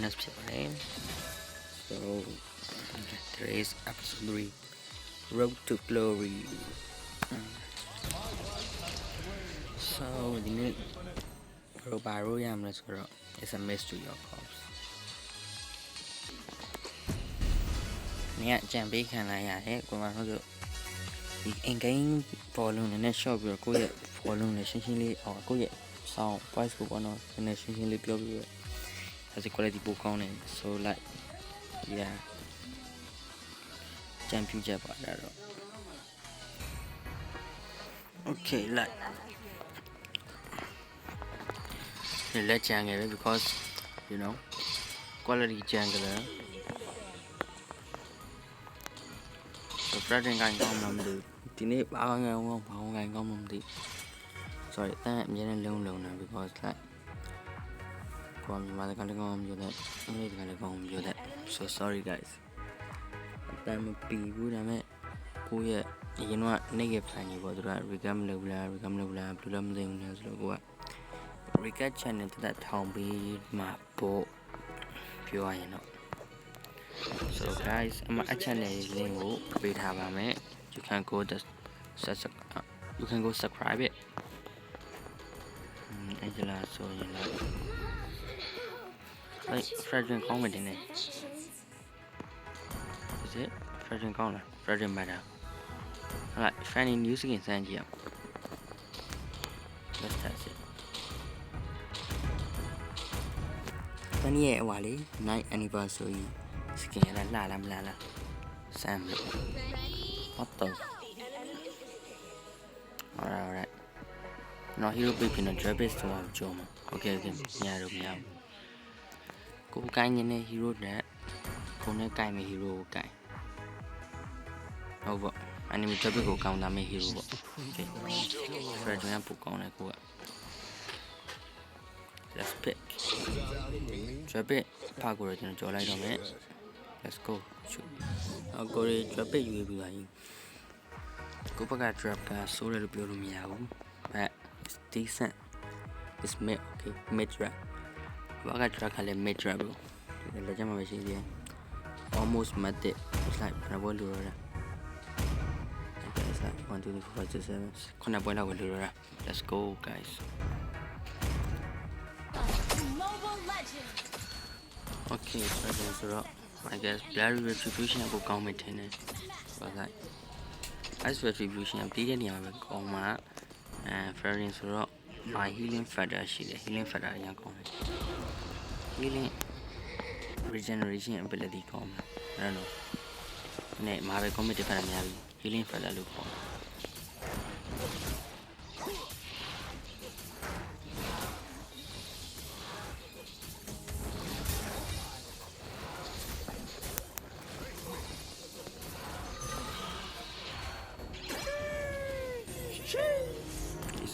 bonus ဖြစ်ပါတယ် so today's episode 3 road to glory so ဒီနေ့ဘယ်ဘာလို့ရမလဲဆိုတော့ it's a mystery of course နေကကြံပေးခံလိုက်ရတယ်ကိုမဟုတ်ဆိုဒီ in game volume နဲ့ short ပြီးတော့ကိုယ့်ရဲ့ volume နဲ့ရှင်းရှင်းလေးဟောကိုယ့်ရဲ့ sound voice ကိုပေါ့နော်နည်းနည်းရှင်းရှင်းလေးပြောပြီးတော့ as a quality ပိုကောင်းတယ် so like yeah ကြံပြူချက်ပါဒါတော့ okay like လက်ကြံခဲ့တယ် because you know quality ကြံကြတယ် so Fredden ကိုင်းကောင်းမှမသိဘူးဒီနေ့ဘာကောင်းကောင်းဘာကောင်းကောင်းမှမသိ sorry တန်းအမြဲတမ်းလုံးလုံးနေ because like ကိုမြန်မာစကားလည်းကောင်းမပြောတဲ့အင်္ဂလိပ်စကားလည်းကောင်းမပြောတဲ့ so sorry guys အတမ်းမပီဘူးဒါပေမဲ့ကိုယ့်ရဲ့အရင်က negative plan တွေပေါ့သူက recap မလုပ်ဘူးလား recap မလုပ်ဘူးလားဘယ်လိုလဲမသိဘူးလဲဆိုတော့ကိုက recap channel တက်တက်ထောင်ပြီးမှပို့ပြောရရင်တော့ so guys အမအ channel link ကိုပေးထားပါမယ် you can go the subscribe you can go subscribe it အဲ့ဒါလားဆိုရင်လည်း like Frederick ကောင်းမယ်တင်နေ is it Frederick ကောင်းလား Frederick matter ဟုတ်လား funny news ကစမ်းကြည့်အောင် let's test it တနည်းရဲ့ဟွာလေ night anniversary skin ရလာလာမလာလားစမ်းလို့ what the alright alright နော် hero page နဲ့ Travis တော့မကြုံဘူး okay okay ညတော့မရဘူး ကိုကိုင်းနေတဲ့ hero နဲ့ကိုနဲ့ကိုင်းမဲ့ hero ကိုကိုင်းဟုတ်ပေါ့ anime Travis ကိုကောင်းတာမဲ့ hero ပေါ့ okay Fred ကပိုကောင်းတယ်ကိုက let's pick Travis ဖာကိုတော့ကျွန်တော်ကြော်လိုက်တော့မယ် let's go shoot အကိုရီ Travis ယူပြီးပါရင်ကိုဘက်က drop ကဆိုးတယ်လို့ပြောလို့မရဘူး but it's decent it's mid okay mid trap ဘာက track ကလည်း mid trap လို့ဒီလည်းကြမှာပဲရှိသေးတယ် almost mid it it's like ဘယ်ဘလိုလဲ Okay, it's like 1 2 3 4 5 6 7ခုနပွဲလောက်ကိုလိုရတာ let's go guys Mobile Legends! okay present ဆိုတော့ I guess blurry retribution ကိုကောင်းမယ်ထင်တယ်ဘာလဲ ice retribution ပြီးတဲ့နေရာမှာပဲကောင်းမှာအဲ Ferrin ဆိုတော့ my healing factor ရှိတယ် healing factor အရင်ကောင်းတယ် healing regeneration ability ကောင်းမှာ I don't know နဲ့မှာပဲ combat ဖတ်ရများပြီ healing factor လို့ခေါ်တယ်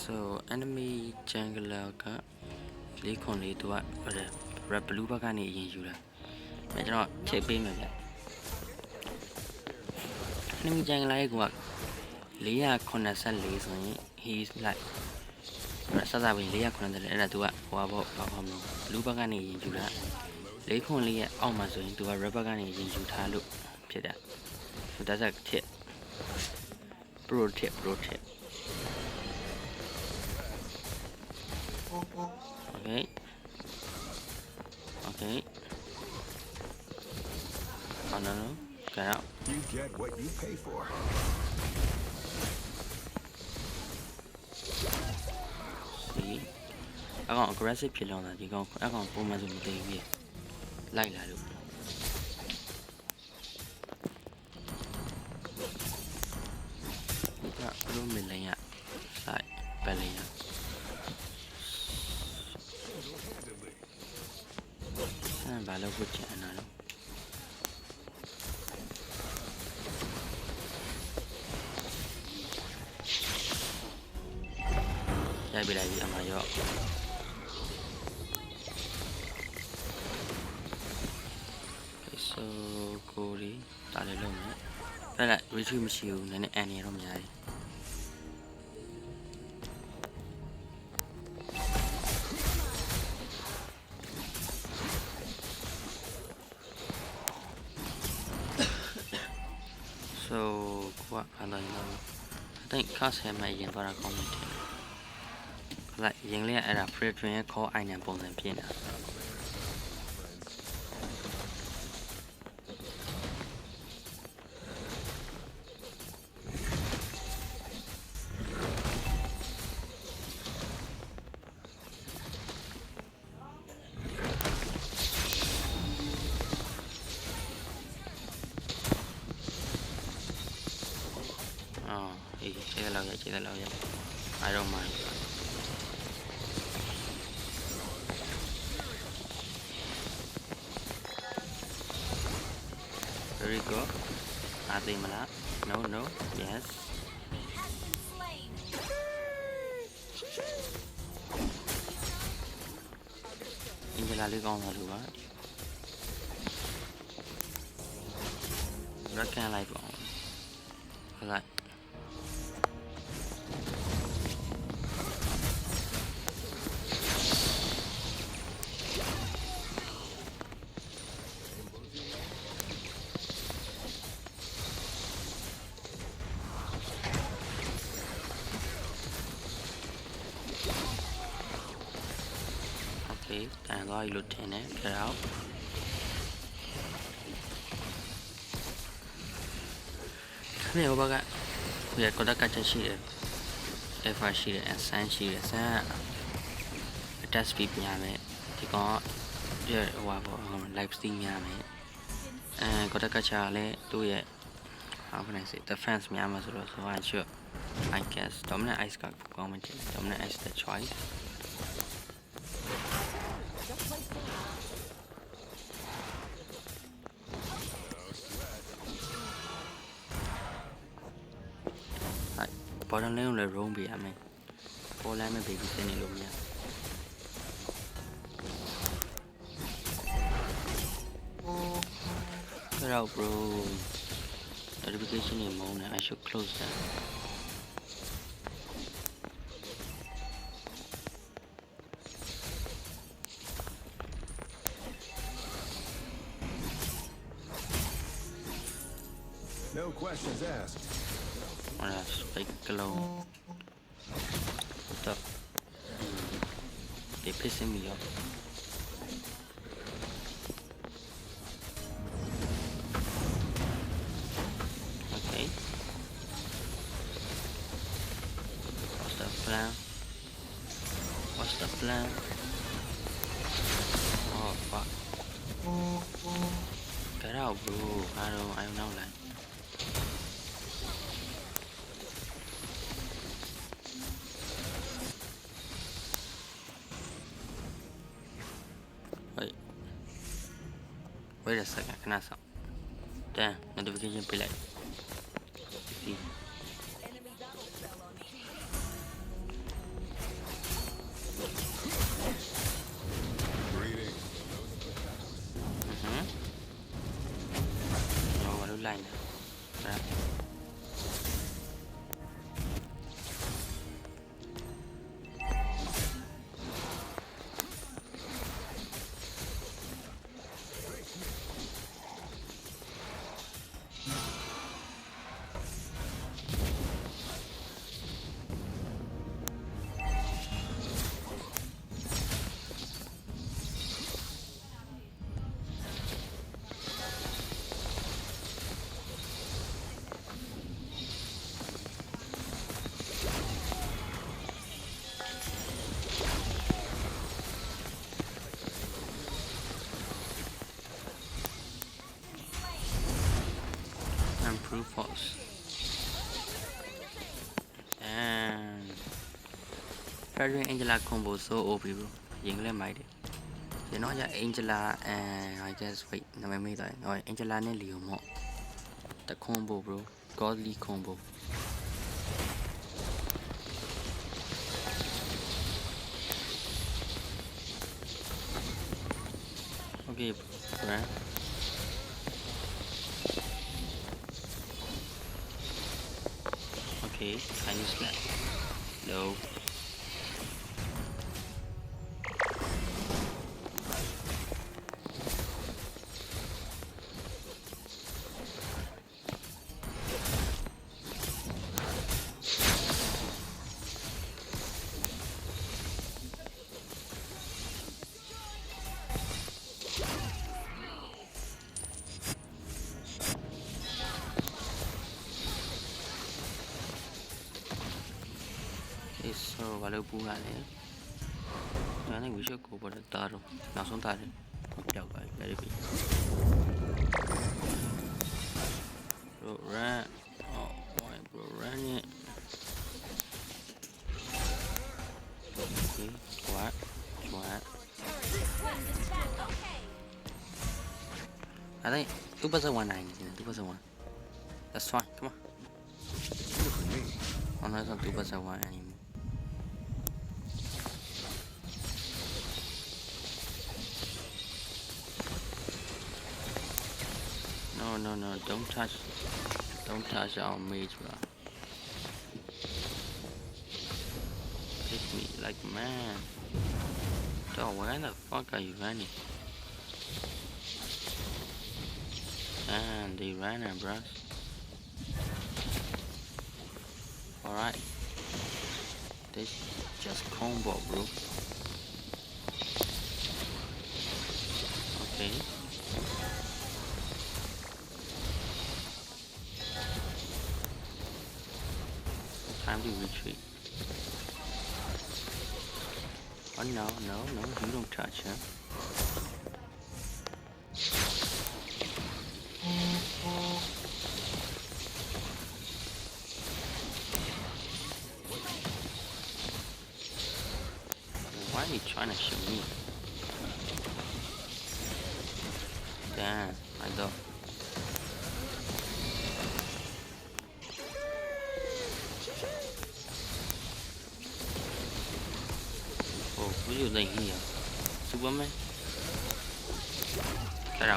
so enemy jungler ကလေးခွန်လေးသူကဟိုတဲ့ red blue ဘက်ကနေအရင်ယူတာအဲကျွန်တော်ချိန်ပေးမယ်ဗျ enemy jungler ရဲ့က484ဆိုရင် he is like စသဖြင့်484အဲ့ဒါသူကဟိုဘောဘာမှမလို့ blue ဘက်ကနေအရင်ယူတာလေးခွန်လေးရဲ့အောက်မှာဆိုရင်သူက red ဘက်ကနေအရင်ယူထားလို့ဖြစ်တာ so that's a tip pro tip pro tip Okay. Okay. Oh no no. Get out. You get what you pay for. See. အကောင် aggressive ဖြစ်လောင်းတာဒီကောင်အကောင်ပုံမှန်ဆိုမသိဘူးပြလိုက်လာလို့ balog వచ్చే అన్నాను chạy bị đại diện mà do cái sơ cô đi? Tạo lên lồng đấy đây lại, với chiều này này anh em không dài So, what I don't know. I think cause him may yin para community. Like, yin liya era free train call အိုင်နံပုံစံဖြစ်နေတာ chị tao lâu vậy chị tao lâu vậy ai đâu mà? Very good. I think that. No, no. Yes. Anh chờ là đi con hả? được quá. Rất là lại bọn. Lại. သွားပြီလို့ထင်တယ်ကြတော့ခဏဘောကဟိုရကွန်တက်ကချက်ရှိတယ်အဖာရှိတယ်အဆန်းရှိတယ်ဆန်းကအတက်စပီပြန်မယ်ဒီကောင်ကရဟိုပါဘော live stream များမယ်အဲကွန်တက်ကချာလည်းသူ့ရဲ့ how can I say the fans များမှာဆိုတော့ဆိုတော့ I guess dominant ice ကကောင်းမှတင် dominant ice the choice はい bottom lane ကိုလည်း roam ပေးရမယ်ပေါ်လမ်းမဲ့ baby တင်နေလို့မရ Get out bro notification နေမုန်းတယ် I should close that Plan? Oh fuck. Get out bro. I don't I don't know like Wait. Wait a second, kena sub. Damn, notification like. Pause. And Frederick Angela combo so OP bro. Dính lên máy đi. Thì nói ra Angela and I guess wait, nó mới mới tới. Rồi Angela nên liều mọ. The combo bro. Godly combo. Okay, bro. Okay, can you? No. valeu pro galera. Não é linguiça cor, pode dar. Na vontade. Tchau, vai, pera aí. Pro run. Ó, vai pro run. Ok, quatro. I think two plus one nine, two plus one. That's fine. Come on. Oh no, it's not two plus one anymore. Don't touch, don't touch our mage, bro. Pick me like man. Dog, where the fuck are you running? And they ran it, bro. Alright. This just combo, bro. Okay. No, no, no, you don't touch her. Why are you trying to shoot me? Damn, I go. Oh, who you like here? Superman? Get out, bro. That was amazing. Our turret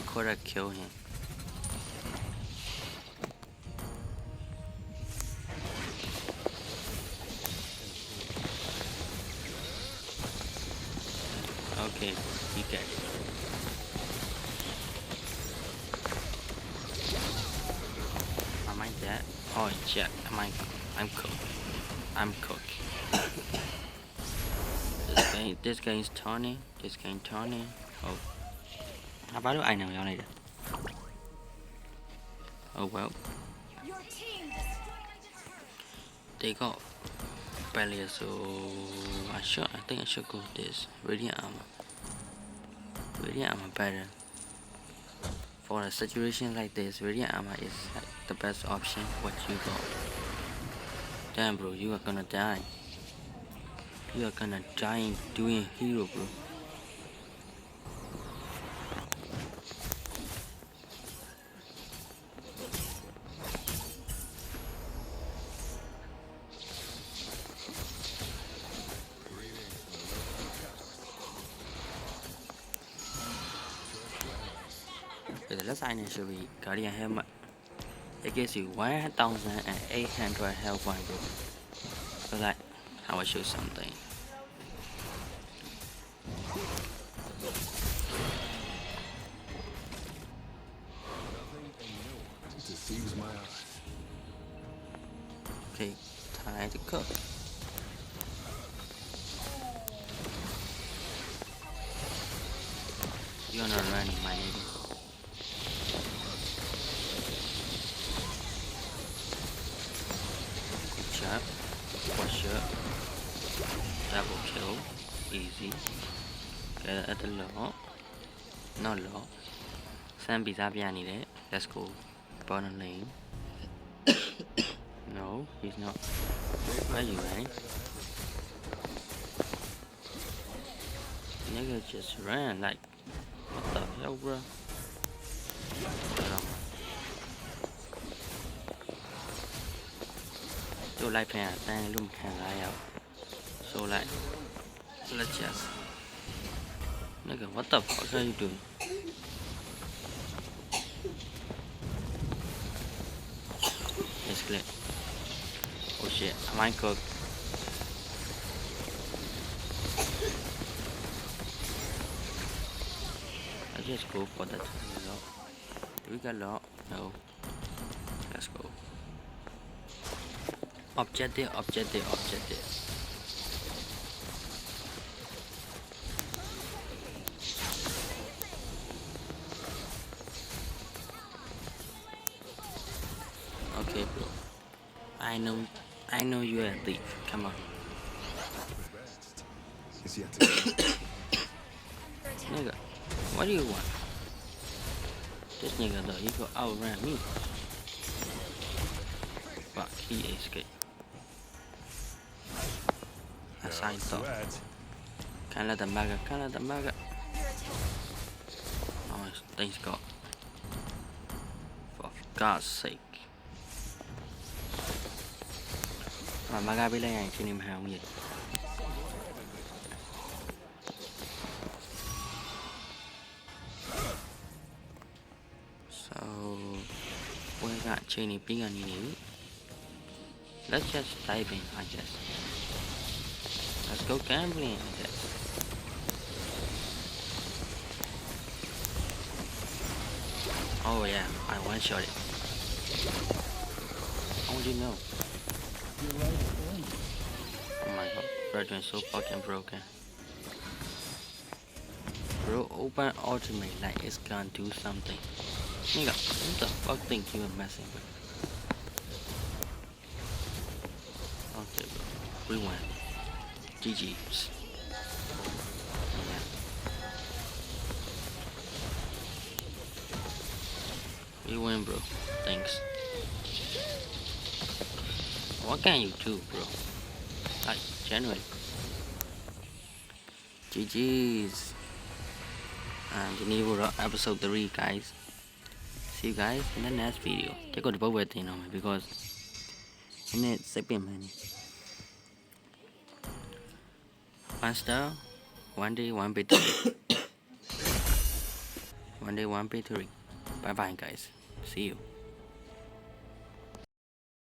I could have kill him. Okay, you get it. Am I dead? Oh shit, am I I'm cooked. I'm cooked. this guy this guy is turning. This guy is turning. Oh. ငါဘာလို့အိုင်နောင်ရောက်လိုက်လဲ Oh well. Your team destroyed my turret. They got barrier, so I should. I think I should go with this radiant armor. Radiant armor better. For a situation like this, radiant armor is like the best option. What you got? Damn, bro, you are gonna die. You are gonna die doing hero, bro. Should Guardian Helmet. It gives you 1,800 health point, bro. So like, I will show something. Okay, time to cook. You're not running, my nigga. Good job. Push up. Double kill. Easy. Get it at the low. Not low. စမ်းပြီးသားပြနေတယ် Let's go. Bottom lane. no, he's not. Where you right? Nigga just ran like what the hell, bro? ู้ไล่แพงแต่รุ่มแข่งไล่เอาสู้ไล่แล้วเจ้านี่ก็วัดตับเขาใช่ดูเอสเกลโอเชียไมค์ก็ Let's go for that. We got a lot. No. Let's go. Objective, objective, objective. Okay, bro. I know, I know you're a thief. Come on, The rest is yet nigga. What do you want? This nigga though, he could outrun me. Fuck, he escaped. Can't let them back. Under attack. Oh, thanks God. For God's sake. Mà mà gabi lang yan, chinim hang yun. So, we got chini big on you. Let's just dive in, I guess. Let's go gambling. Oh yeah, I one shot it. How would you know? Oh my god, Brethren so fucking broken. Bro, open ultimate like it's gonna do something. Nigga, what the fuck think you are messing with? Okay, bro. We win. GG's. We win, bro. Thanks. What can you do, bro? Like, genuinely. GG's. And Geneva episode 3, guys. See you guys in the next video. Check out the power thing on me because in it, sipping money. One star, one day, one three. one day, one three. Bye bye, guys. See you.